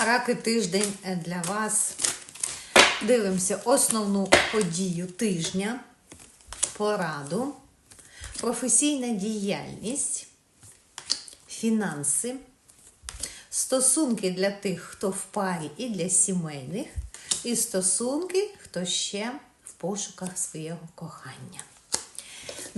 Раки тиждень для вас. Дивимося основну подію тижня, пораду, професійна діяльність, фінанси, стосунки для тих, хто в парі і для сімейних, і стосунки, хто ще в пошуках свого кохання.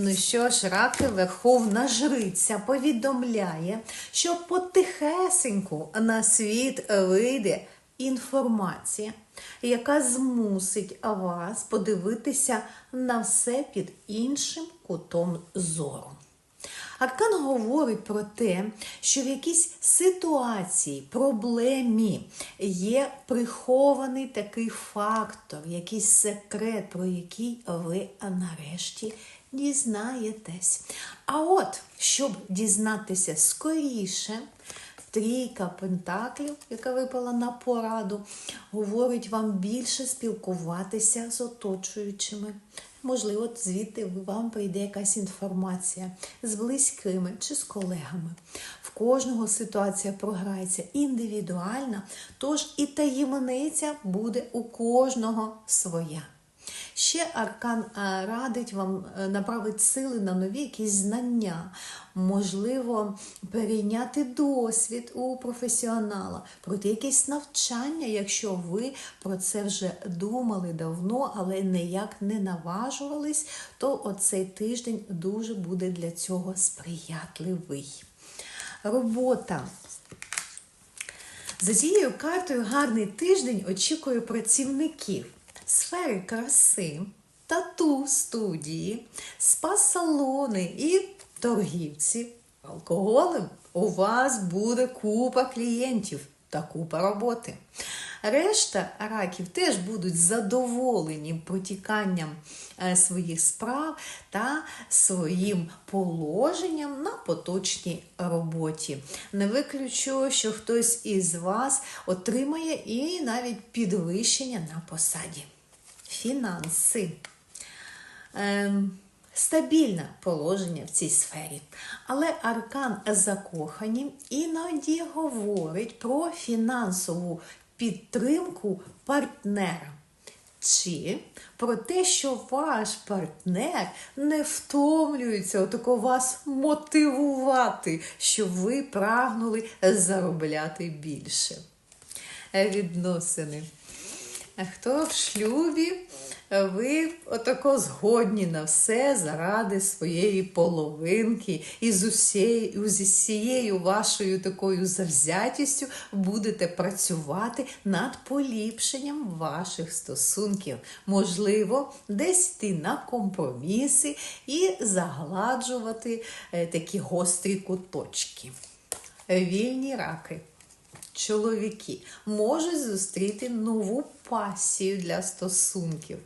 Ну що ж, раки Верховна Жриця повідомляє, що потихесеньку на світ вийде інформація, яка змусить вас подивитися на все під іншим кутом зору. Аркан говорить про те, що в якійсь ситуації, проблемі є прихований такий фактор, якийсь секрет, про який ви нарешті дізнаєтесь. А от, щоб дізнатися скоріше, трійка пентаклів, яка випала на пораду, говорить вам більше спілкуватися з оточуючими. Можливо, звідти вам прийде якась інформація з близькими чи з колегами. В кожного ситуація програється індивідуальна, тож і таємниця буде у кожного своя. Ще аркан радить вам направити сили на нові якісь знання, можливо, перейняти досвід у професіонала, пройти якесь навчання, якщо ви про це вже думали давно, але ніяк не наважувались, то оцей тиждень дуже буде для цього сприятливий. Робота. За цією картою гарний тиждень очікує працівників сфери краси, тату студії, спа-салони і торгівці. Алкоголем у вас буде купа клієнтів та купа роботи. Решта раків теж будуть задоволені протіканням своїх справ та своїм положенням на поточній роботі. Не виключу, що хтось із вас отримає і навіть підвищення на посаді. Фінанси. Ем, Стабільне положення в цій сфері. Але аркан закохані іноді говорить про фінансову підтримку партнера. Чи про те, що ваш партнер не втомлюється отако вас мотивувати, щоб ви прагнули заробляти більше. Відносини. Хто в шлюбі? Ви отако згодні на все заради своєї половинки, і з усією, з усією вашою такою завзятістю будете працювати над поліпшенням ваших стосунків. Можливо, десь йти на компроміси і загладжувати такі гострі куточки. Вільні раки. Чоловіки можуть зустріти нову пасію для стосунків.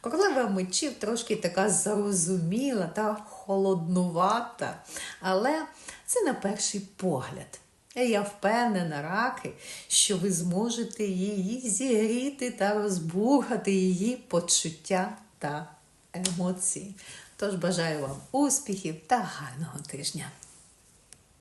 Королева мечів трошки така зарозуміла та холоднувата, але це на перший погляд. Я впевнена, раки, що ви зможете її зігріти та розбургати її почуття та емоції. Тож бажаю вам успіхів та гарного тижня!